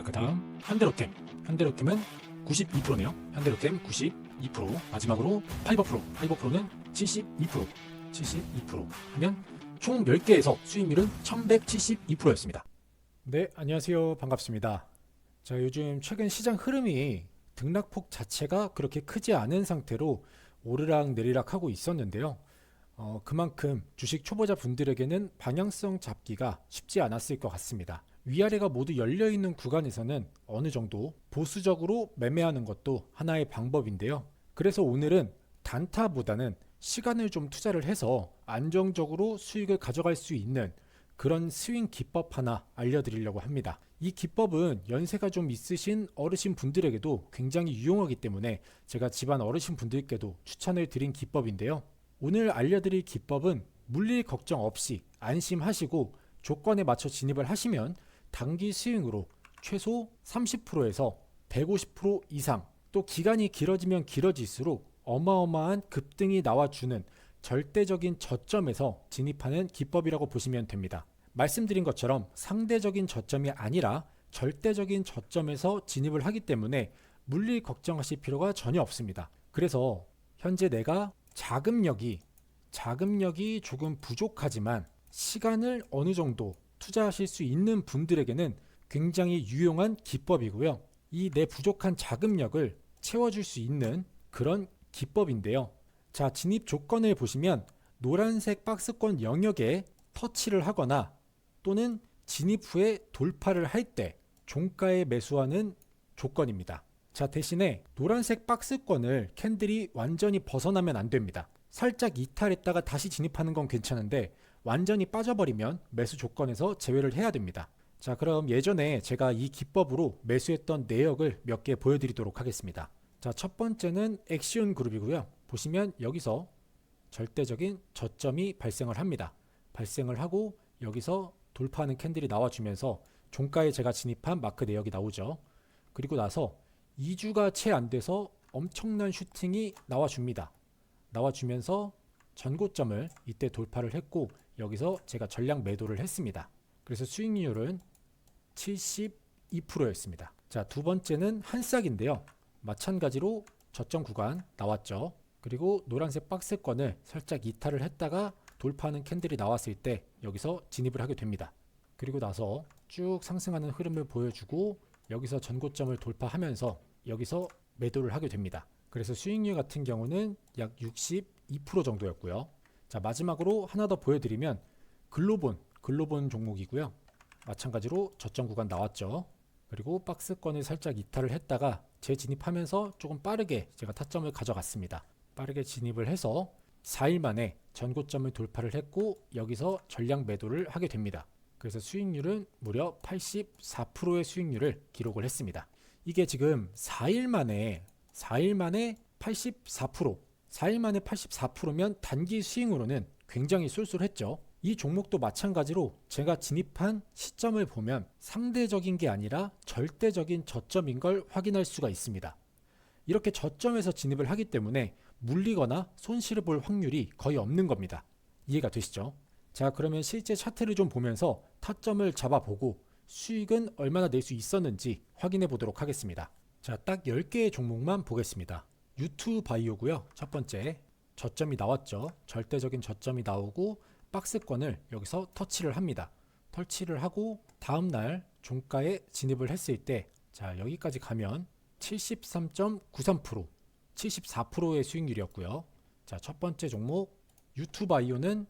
자, 그 다음 현대로템. 현대로템은 92%네요. 현대로템 92%. 마지막으로 파이버 프로. 파이버 프로는 72%. 72% 하면 총 10개에서 수익률은 1172%였습니다. 네, 안녕하세요. 반갑습니다. 자, 요즘 최근 시장 흐름이 등락폭 자체가 그렇게 크지 않은 상태로 오르락 내리락 하고 있었는데요. 어, 그만큼 주식 초보자 분들에게는 방향성 잡기가 쉽지 않았을 것 같습니다. 위아래가 모두 열려 있는 구간에서는 어느 정도 보수적으로 매매하는 것도 하나의 방법인데요. 그래서 오늘은 단타보다는 시간을 좀 투자를 해서 안정적으로 수익을 가져갈 수 있는 그런 스윙 기법 하나 알려드리려고 합니다. 이 기법은 연세가 좀 있으신 어르신 분들에게도 굉장히 유용하기 때문에 제가 집안 어르신 분들께도 추천을 드린 기법인데요. 오늘 알려드릴 기법은 물릴 걱정 없이 안심하시고 조건에 맞춰 진입을 하시면 단기 스윙으로 최소 30%에서 150% 이상 또 기간이 길어지면 길어질수록 어마어마한 급등이 나와주는 절대적인 저점에서 진입하는 기법이라고 보시면 됩니다. 말씀드린 것처럼 상대적인 저점이 아니라 절대적인 저점에서 진입을 하기 때문에 물릴 걱정하실 필요가 전혀 없습니다. 그래서 현재 내가 자금력이 자금력이 조금 부족하지만 시간을 어느 정도 투자하실 수 있는 분들에게는 굉장히 유용한 기법이고요. 이 내 부족한 자금력을 채워줄 수 있는 그런 기법인데요. 자, 진입 조건을 보시면 노란색 박스권 영역에 터치를 하거나 또는 진입 후에 돌파를 할 때 종가에 매수하는 조건입니다. 자, 대신에 노란색 박스권을 캔들이 완전히 벗어나면 안 됩니다. 살짝 이탈했다가 다시 진입하는 건 괜찮은데 완전히 빠져버리면 매수 조건에서 제외를 해야 됩니다. 자, 그럼 예전에 제가 이 기법으로 매수했던 내역을 몇 개 보여드리도록 하겠습니다. 자, 첫 번째는 액시온 그룹이고요. 보시면 여기서 절대적인 저점이 발생을 합니다. 발생을 하고 여기서 돌파하는 캔들이 나와주면서 종가에 제가 진입한 마크 내역이 나오죠. 그리고 나서 2주가 채 안 돼서 엄청난 슈팅이 나와줍니다. 나와주면서 전고점을 이때 돌파를 했고 여기서 제가 전량 매도를 했습니다. 그래서 수익률은 72%였습니다. 자, 두 번째는 한싹인데요. 마찬가지로 저점 구간 나왔죠. 그리고 노란색 박스권을 살짝 이탈을 했다가 돌파하는 캔들이 나왔을 때 여기서 진입을 하게 됩니다. 그리고 나서 쭉 상승하는 흐름을 보여주고 여기서 전고점을 돌파하면서 여기서 매도를 하게 됩니다. 그래서 수익률 같은 경우는 약 62% 정도였고요. 자, 마지막으로 하나 더 보여드리면 글로본, 글로본 종목이고요. 마찬가지로 저점 구간 나왔죠. 그리고 박스권을 살짝 이탈을 했다가 재진입하면서 조금 빠르게 제가 타점을 가져갔습니다. 빠르게 진입을 해서 4일 만에 전고점을 돌파를 했고 여기서 전량 매도를 하게 됩니다. 그래서 수익률은 무려 84%의 수익률을 기록을 했습니다. 이게 지금 4일 만에 4일 만에 84% 4일 만에 84%면 단기 스윙으로는 굉장히 쏠쏠했죠. 이 종목도 마찬가지로 제가 진입한 시점을 보면 상대적인 게 아니라 절대적인 저점인 걸 확인할 수가 있습니다. 이렇게 저점에서 진입을 하기 때문에 물리거나 손실을 볼 확률이 거의 없는 겁니다. 이해가 되시죠? 자, 그러면 실제 차트를 좀 보면서 타점을 잡아보고 수익은 얼마나 낼 수 있었는지 확인해 보도록 하겠습니다. 자, 딱 10개의 종목만 보겠습니다. 유투 바이오고요. 첫 번째 저점이 나왔죠. 절대적인 저점이 나오고 박스권을 여기서 터치를 합니다. 터치를 하고 다음 날 종가에 진입을 했을 때 자, 여기까지 가면 73.93% 74%의 수익률이었고요. 자, 첫 번째 종목 유투 바이오는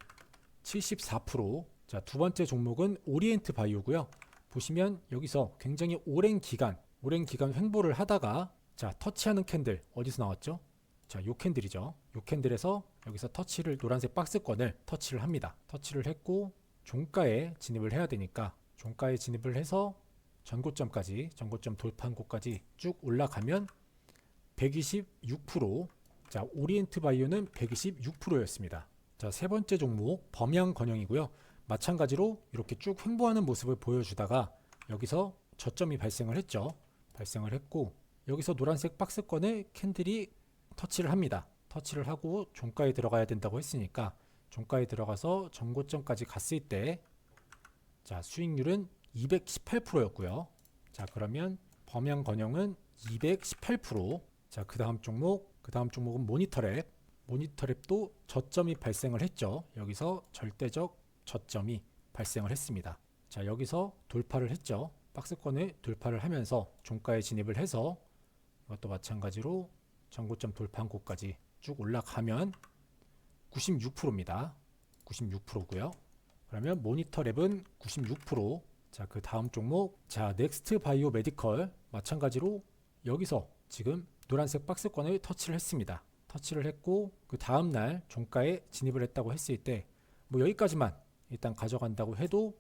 74%. 자, 두 번째 종목은 오리엔트 바이오고요. 보시면 여기서 굉장히 오랜 기간, 오랜 기간 횡보를 하다가 자, 터치하는 캔들 어디서 나왔죠? 자, 요 캔들이죠. 요 캔들에서 여기서 터치를 노란색 박스권을 터치를 합니다. 터치를 했고 종가에 진입을 해야 되니까 종가에 진입을 해서 전고점까지 전고점 돌파한 곳까지 쭉 올라가면 126%. 자, 오리엔트 바이오는 126%였습니다. 자, 세 번째 종목 범양 건영이고요. 마찬가지로 이렇게 쭉 횡보하는 모습을 보여주다가 여기서 저점이 발생을 했죠. 발생을 했고 여기서 노란색 박스권을 캔들이 터치를 합니다. 터치를 하고 종가에 들어가야 된다고 했으니까 종가에 들어가서 전고점까지 갔을 때 자, 수익률은 218%였고요. 자, 자, 그러면 범양 건영은 218%. 자, 그 다음 종목, 그 다음 종목은 모니터랩. 모니터랩도 저점이 발생을 했죠. 여기서 절대적 저점이 발생을 했습니다. 자, 여기서 돌파를 했죠. 박스권을 돌파를 하면서 종가에 진입을 해서 이것도 마찬가지로 전고점 돌파한 곳까지 쭉 올라가면 96%입니다. 96%고요. 그러면 모니터 랩은 96%. 자, 그 다음 종목. 자, 넥스트 바이오 메디컬 마찬가지로 여기서 지금 노란색 박스권을 터치를 했습니다. 터치를 했고 그 다음 날 종가에 진입을 했다고 했을 때 뭐 여기까지만 일단 가져간다고 해도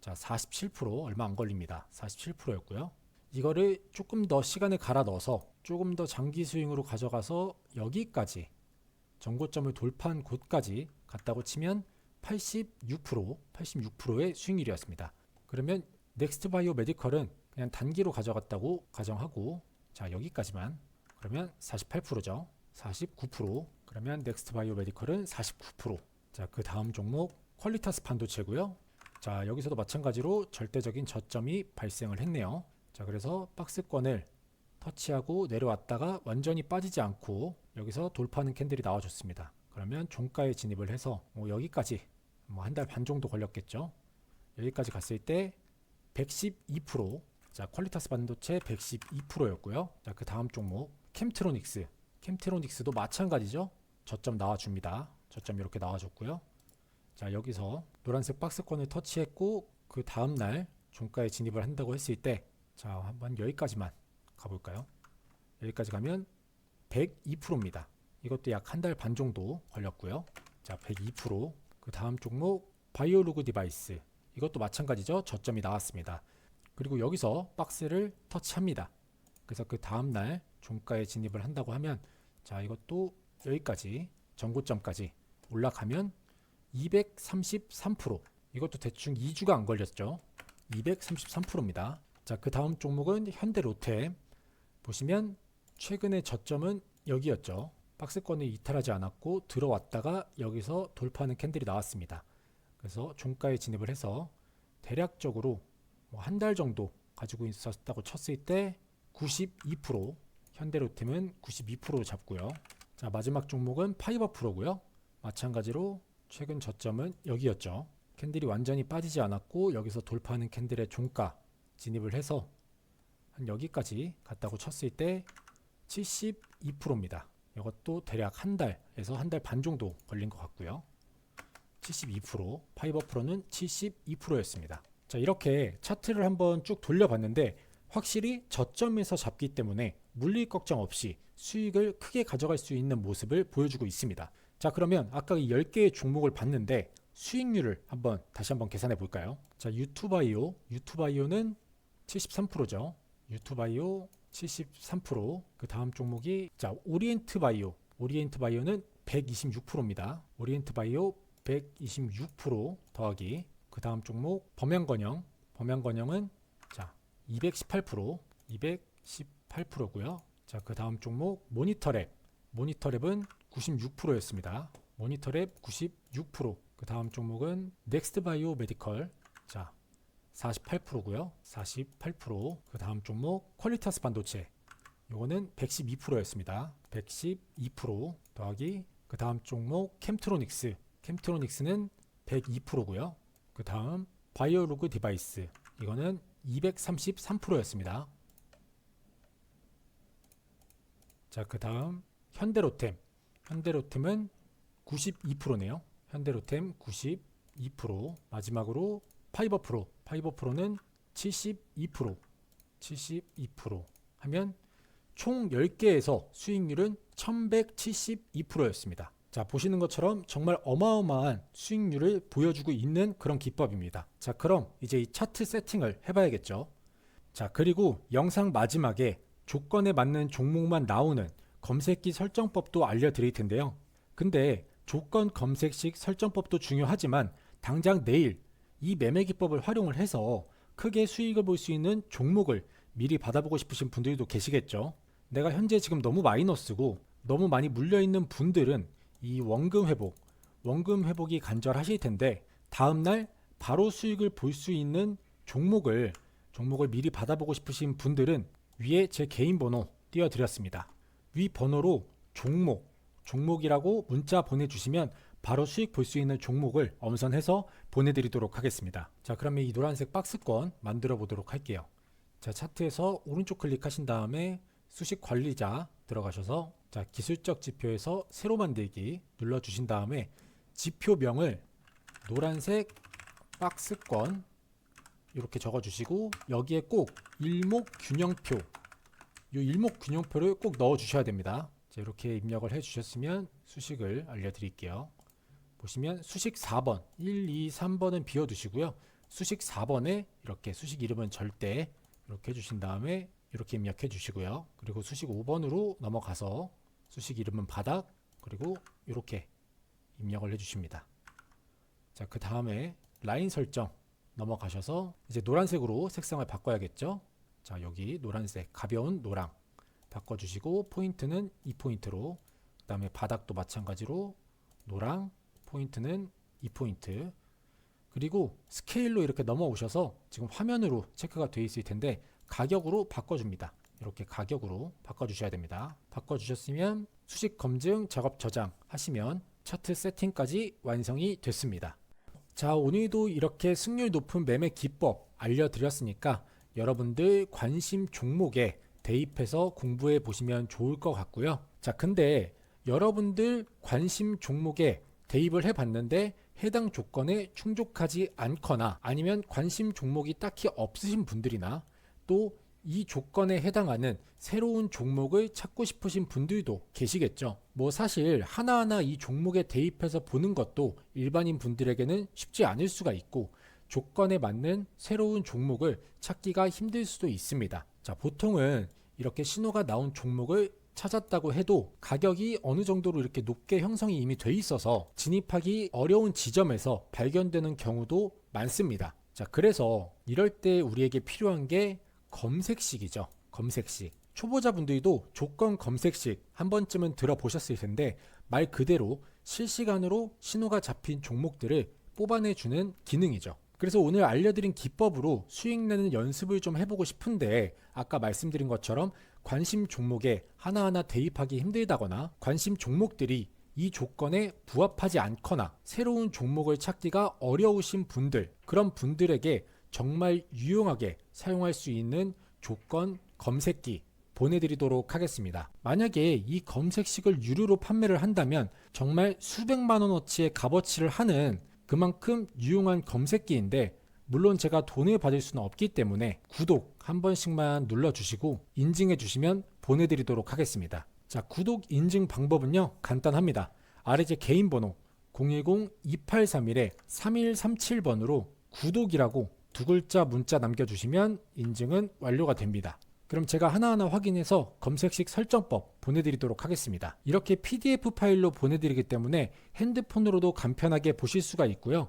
자, 47% 얼마 안 걸립니다. 47%였고요. 이거를 조금 더 시간을 갈아 넣어서 조금 더 장기 스윙으로 가져가서 여기까지 전고점을 돌파한 곳까지 갔다고 치면 86% 86%의 수익률이었습니다. 그러면 넥스트 바이오 메디컬은 그냥 단기로 가져갔다고 가정하고 자 여기까지만 그러면 48%죠. 49% 그러면 넥스트 바이오 메디컬은 49%자 그 다음 종목 퀄리타스 반도체고요. 자 여기서도 마찬가지로 절대적인 저점이 발생을 했네요. 자 그래서 박스권을 터치하고 내려왔다가 완전히 빠지지 않고 여기서 돌파하는 캔들이 나와줬습니다. 그러면 종가에 진입을 해서 뭐 여기까지 뭐 한 달 반 정도 걸렸겠죠. 여기까지 갔을 때 112%. 자, 퀄리타스 반도체 112%였고요. 자, 그 다음 종목 캠트로닉스. 캠트로닉스도 마찬가지죠. 저점 나와 줍니다. 저점 이렇게 나와 줬고요. 자, 여기서 노란색 박스권을 터치했고 그 다음 날 종가에 진입을 한다고 했을 때 자, 한번 여기까지만 가 볼까요? 여기까지 가면 102%입니다. 이것도 약 한 달 반 정도 걸렸고요. 자, 102%. 그 다음 종목 바이오로그 디바이스. 이것도 마찬가지죠. 저점이 나왔습니다. 그리고 여기서 박스를 터치합니다. 그래서 그 다음 날 종가에 진입을 한다고 하면 자, 이것도 여기까지 전고점까지 올라가면 233%. 이것도 대충 2주가 안 걸렸죠. 233%입니다. 자, 그 다음 종목은 현대로템. 보시면 최근의 저점은 여기였죠. 박스권을 이탈하지 않았고 들어왔다가 여기서 돌파하는 캔들이 나왔습니다. 그래서 종가에 진입을 해서 대략적으로 뭐 한 달 정도 가지고 있었다고 쳤을 때 92% 현대로템은 92% 잡고요. 자 마지막 종목은 파이버 프로고요. 마찬가지로 최근 저점은 여기였죠. 캔들이 완전히 빠지지 않았고 여기서 돌파하는 캔들의 종가 진입을 해서 한 여기까지 갔다고 쳤을 때 72%입니다. 이것도 대략 한 달에서 한 달 반 정도 걸린 것 같고요. 72% 파이버 프로는 72%였습니다. 자 이렇게 차트를 한번 쭉 돌려봤는데 확실히 저점에서 잡기 때문에 물릴 걱정 없이 수익을 크게 가져갈 수 있는 모습을 보여주고 있습니다. 자 그러면 아까 이 10개의 종목을 봤는데 수익률을 한번 다시 한번 계산해 볼까요? 자 유투바이오 유투바이오는 73%죠. 유투바이오 73%그 다음 종목이 자 오리엔트 바이오 오리엔트 바이오는 126%입니다. 오리엔트 바이오 126% 더하기 그 다음 종목 범양건영 범양건영은 자 218% 218%고요. 자 그 다음 종목 모니터랩 모니터랩은 96%였습니다. 모니터랩 96%그 다음 종목은 넥스트바이오 메디컬 자 48%고요. 48%그 다음 종목 퀄리타스 반도체 요거는 112%였습니다. 112% 더하기 그 다음 종목 캠트로닉스 캠트로닉스는 102%고요. 그 다음 바이오로그 디바이스 이거는 233%였습니다. 자, 그 다음 현대로템 현대로템은 92%네요. 현대로템 92% 마지막으로 파이버 프로 파이버 프로는 72% 72% 하면 총 10개에서 수익률은 1172%였습니다. 자, 보시는 것처럼 정말 어마어마한 수익률을 보여주고 있는 그런 기법입니다. 자, 그럼 이제 이 차트 세팅을 해봐야겠죠. 자, 그리고 영상 마지막에 조건에 맞는 종목만 나오는 검색기 설정법도 알려드릴 텐데요. 근데 조건 검색식 설정법도 중요하지만 당장 내일 이 매매 기법을 활용을 해서 크게 수익을 볼 수 있는 종목을 미리 받아보고 싶으신 분들도 계시겠죠. 내가 현재 지금 너무 마이너스고 너무 많이 물려있는 분들은 이 원금 회복, 원금 회복이 간절하실 텐데 다음날 바로 수익을 볼 수 있는 종목을 종목을 미리 받아보고 싶으신 분들은 위에 제 개인 번호 띄워드렸습니다. 위 번호로 종목, 종목이라고 문자 보내주시면 바로 수익 볼수 있는 종목을 엄선해서 보내드리도록 하겠습니다. 자, 그러면 이 노란색 박스권 만들어 보도록 할게요. 자, 차트에서 오른쪽 클릭하신 다음에 수식 관리자 들어가셔서 자, 기술적 지표에서 새로 만들기 눌러 주신 다음에 지표명을 노란색 박스권 이렇게 적어 주시고 여기에 꼭 일목 균형표 이 일목 균형표를 꼭 넣어 주셔야 됩니다. 자, 이렇게 입력을 해 주셨으면 수식을 알려 드릴게요. 보시면 수식 4번, 1, 2, 3번은 비워 두시고요. 수식 4번에 이렇게 수식 이름은 절대 이렇게 해 주신 다음에 이렇게 입력해 주시고요. 그리고 수식 5번으로 넘어가서 수식 이름은 바닥 그리고 이렇게 입력을 해 주십니다. 자, 그 다음에 라인 설정 넘어가셔서 이제 노란색으로 색상을 바꿔야겠죠. 자, 여기 노란색 가벼운 노랑 바꿔 주시고 포인트는 2포인트로 그 다음에 바닥도 마찬가지로 노랑 포인트는 2포인트 그리고 스케일로 이렇게 넘어오셔서 지금 화면으로 체크가 되어 있을 텐데 가격으로 바꿔줍니다. 이렇게 가격으로 바꿔주셔야 됩니다. 바꿔주셨으면 수식 검증 작업 저장 하시면 차트 세팅까지 완성이 됐습니다. 자, 오늘도 이렇게 승률 높은 매매 기법 알려드렸으니까 여러분들 관심 종목에 대입해서 공부해 보시면 좋을 것 같고요. 자, 근데 여러분들 관심 종목에 대입을 해 봤는데 해당 조건에 충족하지 않거나 아니면 관심 종목이 딱히 없으신 분들이나 또 이 조건에 해당하는 새로운 종목을 찾고 싶으신 분들도 계시겠죠. 뭐 사실 하나하나 이 종목에 대입해서 보는 것도 일반인 분들에게는 쉽지 않을 수가 있고 조건에 맞는 새로운 종목을 찾기가 힘들 수도 있습니다. 자, 보통은 이렇게 신호가 나온 종목을 찾았다고 해도 가격이 어느 정도로 이렇게 높게 형성이 이미 돼 있어서 진입하기 어려운 지점에서 발견되는 경우도 많습니다. 자, 그래서 이럴 때 우리에게 필요한 게 검색식이죠. 검색식. 초보자분들도 조건 검색식 한 번쯤은 들어보셨을 텐데 말 그대로 실시간으로 신호가 잡힌 종목들을 뽑아내주는 기능이죠. 그래서 오늘 알려드린 기법으로 수익 내는 연습을 좀 해보고 싶은데 아까 말씀드린 것처럼 관심 종목에 하나하나 대입하기 힘들다거나 관심 종목들이 이 조건에 부합하지 않거나 새로운 종목을 찾기가 어려우신 분들 그런 분들에게 정말 유용하게 사용할 수 있는 조건 검색기 보내드리도록 하겠습니다. 만약에 이 검색식을 유료로 판매를 한다면 정말 수백만 원어치의 값어치를 하는 그만큼 유용한 검색기인데 물론 제가 돈을 받을 수는 없기 때문에 구독 한 번씩만 눌러주시고 인증해 주시면 보내드리도록 하겠습니다. 자, 구독 인증 방법은요 간단합니다. 아래 제 개인 번호 010-2831-3137번으로 구독이라고 두 글자 문자 남겨주시면 인증은 완료가 됩니다. 그럼 제가 하나하나 확인해서 검색식 설정법 보내드리도록 하겠습니다. 이렇게 PDF 파일로 보내드리기 때문에 핸드폰으로도 간편하게 보실 수가 있고요.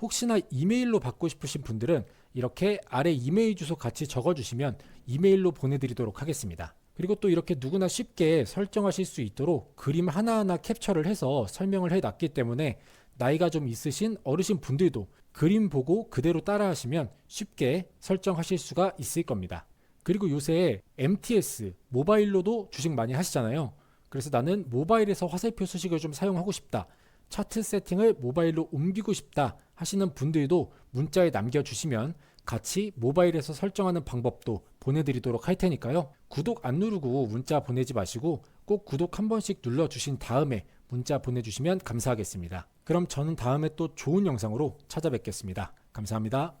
혹시나 이메일로 받고 싶으신 분들은 이렇게 아래 이메일 주소 같이 적어주시면 이메일로 보내드리도록 하겠습니다. 그리고 또 이렇게 누구나 쉽게 설정하실 수 있도록 그림 하나하나 캡처를 해서 설명을 해 놨기 때문에 나이가 좀 있으신 어르신 분들도 그림 보고 그대로 따라 하시면 쉽게 설정하실 수가 있을 겁니다. 그리고 요새 MTS 모바일로도 주식 많이 하시잖아요. 그래서 나는 모바일에서 화살표 수식을 좀 사용하고 싶다. 차트 세팅을 모바일로 옮기고 싶다 하시는 분들도 문자에 남겨주시면 같이 모바일에서 설정하는 방법도 보내드리도록 할 테니까요. 구독 안 누르고 문자 보내지 마시고 꼭 구독 한 번씩 눌러주신 다음에 문자 보내주시면 감사하겠습니다. 그럼 저는 다음에 또 좋은 영상으로 찾아뵙겠습니다. 감사합니다.